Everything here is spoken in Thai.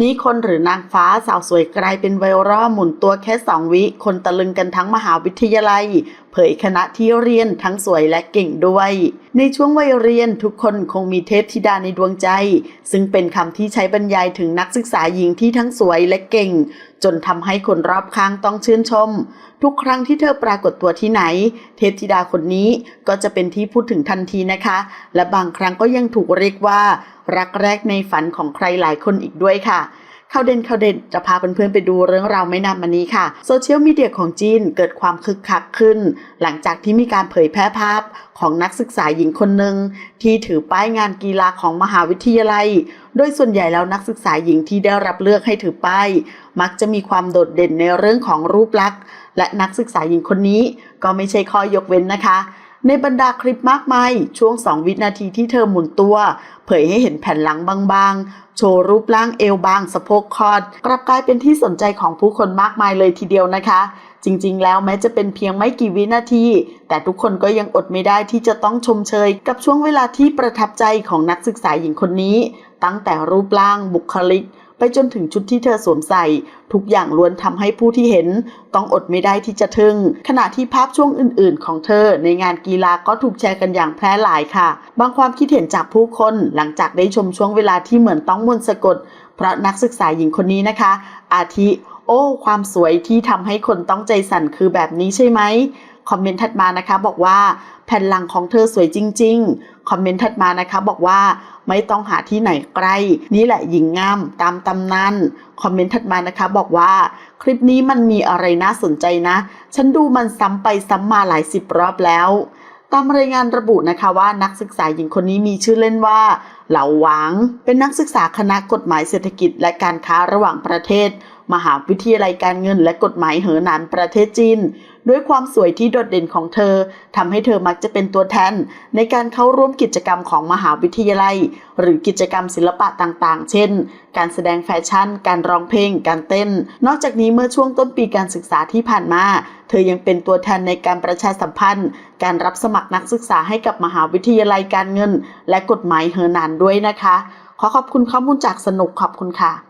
นี้คนหรือนางฟ้าสาวสวยกลายเป็นไวรัลหมุนตัวแค่สองวิ คนตะลึงกันทั้งมหาวิทยาลัย ผยคณะที่เรียนทั้งสวยและเก่งด้วย ในช่วงวัยเรียนทุกคนคงมีเทพธิดาในดวงใจ ซึ่งเป็นคำที่ใช้บรรยายถึงนักศึกษาหญิงที่ทั้งสวยและเก่ง จนทำให้คนรอบข้างต้องชื่นชม ทุกครั้งที่เธอปรากฏตัวที่ไหน เทพธิดาคนนี้ก็จะเป็นที่พูดถึงทันทีนะคะ และบางครั้งก็ยังถูกเรียกว่า รักแรกในฝันของใครหลายคนอีกด้วยค่ะ ข่าวเด่นข่าวเด่นจะพาเพื่อนๆไปดูเรื่องราวไม่นานมานี้ค่ะโซเชียลมีเดียของจีนเกิดความคึกคักขึ้น หลังจากที่มีการเผยแพร่ภาพของนักศึกษาหญิงคนหนึ่งที่ถือป้ายงานกีฬาของมหาวิทยาลัย โดยส่วนใหญ่แล้วนักศึกษาหญิงที่ได้รับเลือกให้ถือป้าย มักจะมีความโดดเด่นในเรื่องของรูปลักษณ์ และนักศึกษาหญิงคนนี้ก็ไม่ใช่ข้อยกเว้นนะคะ ในบรรดาคลิปมากมาย ช่วง 2 วินาทีที่เธอหมุนตัว เผยให้เห็นแผ่นหลังบางๆ โชว์รูปร่างเอวบางสะโพกคอด กลับกลายเป็นที่สนใจของผู้คนมากมายเลยทีเดียวนะคะ จริงๆ แล้วแม้จะเป็นเพียงไม่กี่วินาที แต่ทุกคนก็ยังอดไม่ได้ที่จะต้องชมเชย กับช่วงเวลาที่ประทับใจของนักศึกษาหญิงคนนี้ ตั้งแต่รูปร่างบุคลิก ไปจนถึงชุดที่เธอสวมใส่ ทุกอย่างล้วนทำให้ผู้ที่เห็น ต้องอดไม่ได้ที่จะทึ่ง ขณะที่ภาพช่วงอื่นๆ ของเธอในงานกีฬาก็ถูกแชร์กันอย่างแพร่หลายค่ะ บางความคิดเห็นจากผู้คนหลังจากได้ชมช่วงเวลาที่เหมือนต้องมนต์สะกด เพราะนักศึกษาหญิงคนนี้นะคะ อาทิ โอ้ ความสวยที่ทำให้คนต้องใจสั่นคือแบบนี้ใช่ไหม คอมเมนต์ถัดมานะคะ บอกว่าแผ่นหลังของเธอสวยจริง ๆ คอมเมนต์ถัดมานะคะบอกว่าไม่ต้องหาที่ไหนใกล้ นี่แหละหญิงงามตามตำนานคอมเมนต์ถัดมานะคะ บอกว่าคลิปนี้มันมีอะไรน่าสนใจนะ ฉันดูมันซ้ำไปซ้ำมาหลายสิบรอบแล้วตามรายงานระบุนะคะว่านักศึกษาหญิงคนนี้มีชื่อเล่นว่า เหลาหวางเป็นนักศึกษาคณะกฎหมายเศรษฐกิจและการค้าระหว่างประเทศ มหาวิทยาลัยการเงินและกฎหมายเหอหนานประเทศจีน ด้วยความสวยที่โดดเด่นของเธอทำให้เธอมักจะเป็นตัวแทน ในการเข้าร่วมกิจกรรมของมหาวิทยาลัย หรือกิจกรรมศิลปะต่างๆ เช่น การแสดงแฟชั่น การร้องเพลง การเต้น นอกจากนี้เมื่อช่วงต้นปีการศึกษาที่ผ่านมา เธอยังเป็นตัวแทนในการประชาสัมพันธ์ การรับสมัครนักศึกษาให้กับมหาวิทยาลัยการเงิน และกฎหมายเหอหนานด้วยนะคะ ขอขอบคุณข้อมูลจากสนุกขอบคุณค่ะ